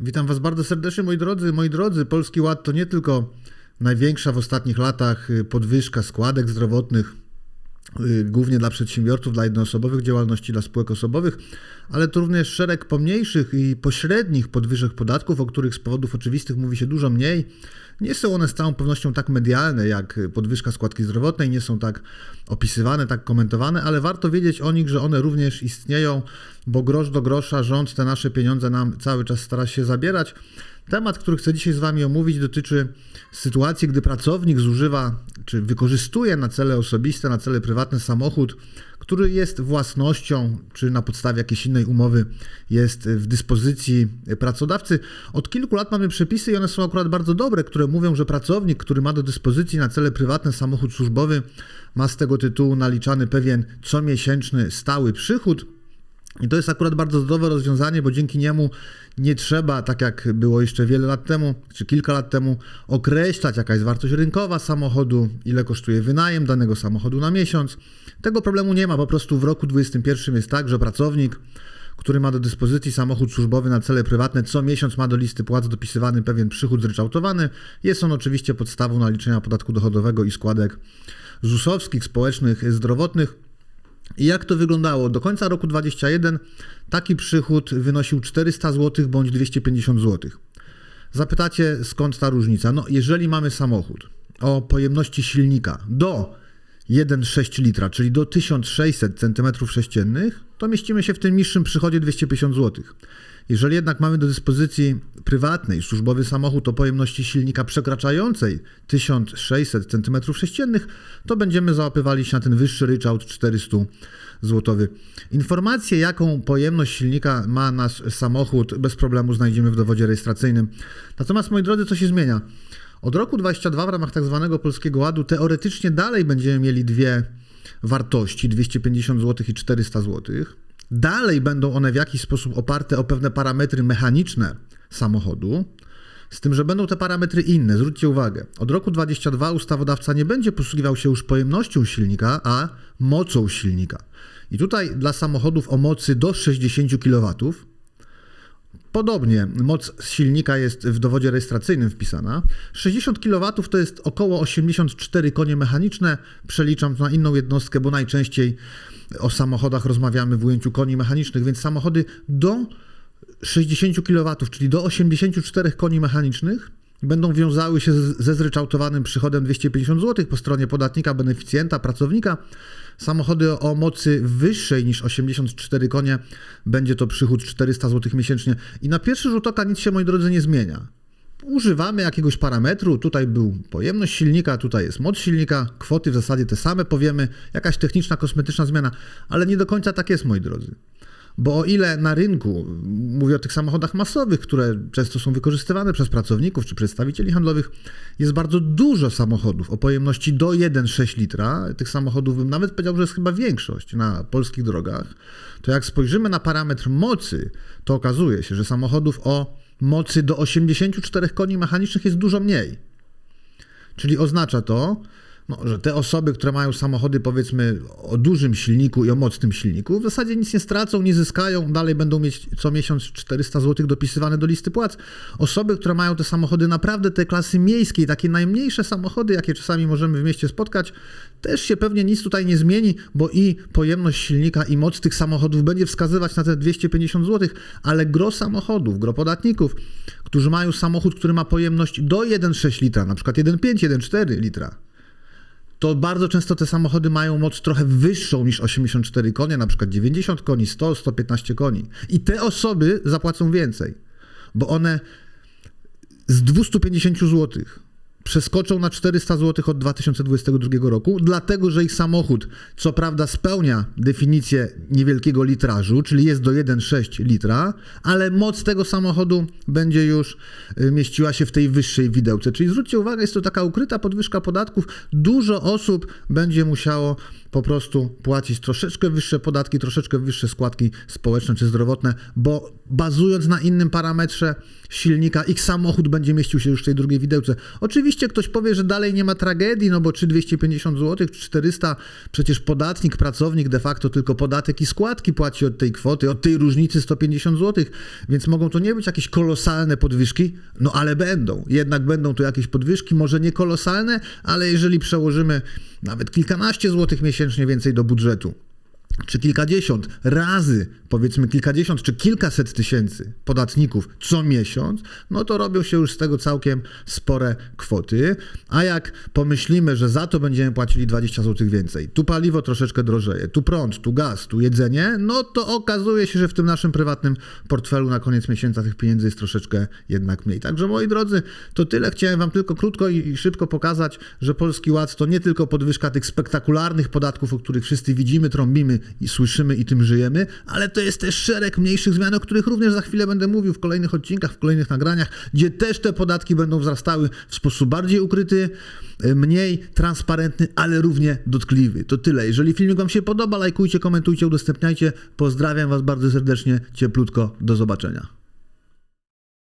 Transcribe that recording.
Witam Was bardzo serdecznie, moi drodzy. Moi drodzy, Polski Ład to nie tylko największa w ostatnich latach y, podwyżka składek zdrowotnych, y, głównie dla przedsiębiorców, dla jednoosobowych działalności, dla spółek osobowych, ale to również szereg pomniejszych i pośrednich podwyżek podatków, o których z powodów oczywistych mówi się dużo mniej. Nie są one z całą pewnością tak medialne jak podwyżka składki zdrowotnej, nie są tak opisywane, tak komentowane, ale warto wiedzieć o nich, że one również istnieją, bo grosz do grosza rząd te nasze pieniądze nam cały czas stara się zabierać. Temat, który chcę dzisiaj z Wami omówić, dotyczy sytuacji, gdy pracownik zużywa czy wykorzystuje na cele osobiste, na cele prywatne samochód, który jest własnością, czy na podstawie jakiejś innej umowy jest w dyspozycji pracodawcy. Od kilku lat mamy przepisy i one są akurat bardzo dobre, które mówią, że pracownik, który ma do dyspozycji na cele prywatne samochód służbowy, ma z tego tytułu naliczany pewien comiesięczny stały przychód. I to jest akurat bardzo zdrowe rozwiązanie, bo dzięki niemu nie trzeba, tak jak było jeszcze wiele lat temu, czy kilka lat temu, określać jaka jest wartość rynkowa samochodu, ile kosztuje wynajem danego samochodu na miesiąc. Tego problemu nie ma, po prostu w roku 2021 jest tak, że pracownik, który ma do dyspozycji samochód służbowy na cele prywatne, co miesiąc ma do listy płac dopisywany pewien przychód zryczałtowany. Jest on oczywiście podstawą naliczenia podatku dochodowego i składek ZUS-owskich, społecznych, zdrowotnych. I jak to wyglądało? Do końca roku 2021 taki przychód wynosił 400 zł bądź 250 zł. Zapytacie, skąd ta różnica? No, jeżeli mamy samochód o pojemności silnika do 1,6 litra, czyli do 1600 cm3, to mieścimy się w tym niższym przychodzie 250 zł. Jeżeli jednak mamy do dyspozycji prywatnej, służbowy samochód o pojemności silnika przekraczającej 1600 cm3, to będziemy załapywali się na ten wyższy ryczałt 400 zł. Informacje, jaką pojemność silnika ma nasz samochód, bez problemu znajdziemy w dowodzie rejestracyjnym. Natomiast, moi drodzy, co się zmienia? Od roku 22 w ramach tak zwanego Polskiego Ładu teoretycznie dalej będziemy mieli dwie wartości, 250 zł i 400 zł. Dalej będą one w jakiś sposób oparte o pewne parametry mechaniczne samochodu, z tym, że będą te parametry inne. Zwróćcie uwagę, od roku 22 ustawodawca nie będzie posługiwał się już pojemnością silnika, a mocą silnika. I tutaj dla samochodów o mocy do 60 kW, Podobnie moc silnika jest w dowodzie rejestracyjnym wpisana. 60 kW to jest około 84 konie mechaniczne. Przeliczam to na inną jednostkę, bo najczęściej o samochodach rozmawiamy w ujęciu koni mechanicznych, więc samochody do 60 kW, czyli do 84 koni mechanicznych, będą wiązały się ze zryczałtowanym przychodem 250 zł po stronie podatnika, beneficjenta, pracownika. Samochody o mocy wyższej niż 84 konie będzie to przychód 400 zł miesięcznie. I na pierwszy rzut oka nic się, moi drodzy, nie zmienia. Używamy jakiegoś parametru, tutaj był pojemność silnika, tutaj jest moc silnika, kwoty w zasadzie te same powiemy, jakaś techniczna, kosmetyczna zmiana, ale nie do końca tak jest, moi drodzy. Bo o ile na rynku, mówię o tych samochodach masowych, które często są wykorzystywane przez pracowników czy przedstawicieli handlowych, jest bardzo dużo samochodów o pojemności do 1,6 litra, tych samochodów bym nawet powiedział, że jest chyba większość na polskich drogach, to jak spojrzymy na parametr mocy, to okazuje się, że samochodów o mocy do 84 koni mechanicznych jest dużo mniej. Czyli oznacza to, no, że te osoby, które mają samochody powiedzmy o dużym silniku i o mocnym silniku, w zasadzie nic nie stracą, nie zyskają, dalej będą mieć co miesiąc 400 zł dopisywane do listy płac. Osoby, które mają te samochody naprawdę te klasy miejskiej, takie najmniejsze samochody, jakie czasami możemy w mieście spotkać, też się pewnie nic tutaj nie zmieni, bo i pojemność silnika i moc tych samochodów będzie wskazywać na te 250 zł, ale gro samochodów, gro podatników, którzy mają samochód, który ma pojemność do 1,6 litra, na przykład 1,5, 1,4 litra, to bardzo często te samochody mają moc trochę wyższą niż 84 konie, na przykład 90 koni, 100, 115 koni. I te osoby zapłacą więcej, bo one z 250 złotych przeskoczą na 400 zł od 2022 roku, dlatego że ich samochód, co prawda, spełnia definicję niewielkiego litrażu, czyli jest do 1,6 litra, ale moc tego samochodu będzie już y, mieściła się w tej wyższej widełce. Czyli zwróćcie uwagę, jest to taka ukryta podwyżka podatków. Dużo osób będzie musiało po prostu płacić troszeczkę wyższe podatki, troszeczkę wyższe składki społeczne czy zdrowotne, bo bazując na innym parametrze silnika, ich samochód będzie mieścił się już w tej drugiej widełce. Oczywiście ktoś powie, że dalej nie ma tragedii, no bo czy 250 zł, czy 400, przecież podatnik, pracownik de facto tylko podatek i składki płaci od tej kwoty, od tej różnicy 150 zł, więc mogą to nie być jakieś kolosalne podwyżki, no ale będą. Jednak będą to jakieś podwyżki, może nie kolosalne, ale jeżeli przełożymy nawet kilkanaście złotych miesięcznie więcej do budżetu, czy kilkadziesiąt razy, powiedzmy kilkadziesiąt czy kilkaset tysięcy podatników co miesiąc, no to robią się już z tego całkiem spore kwoty. A jak pomyślimy, że za to będziemy płacili 20 zł więcej, tu paliwo troszeczkę drożeje, tu prąd, tu gaz, tu jedzenie, no to okazuje się, że w tym naszym prywatnym portfelu na koniec miesiąca tych pieniędzy jest troszeczkę jednak mniej. Także moi drodzy, to tyle. Chciałem Wam tylko krótko i szybko pokazać, że Polski Ład to nie tylko podwyżka tych spektakularnych podatków, o których wszyscy widzimy, trąbimy i słyszymy i tym żyjemy, ale to jest też szereg mniejszych zmian, o których również za chwilę będę mówił w kolejnych odcinkach, w kolejnych nagraniach, gdzie też te podatki będą wzrastały w sposób bardziej ukryty, e, mniej transparentny, ale równie dotkliwy. To tyle. Jeżeli filmik Wam się podoba, lajkujcie, komentujcie, udostępniajcie. Pozdrawiam Was bardzo serdecznie, cieplutko. Do zobaczenia.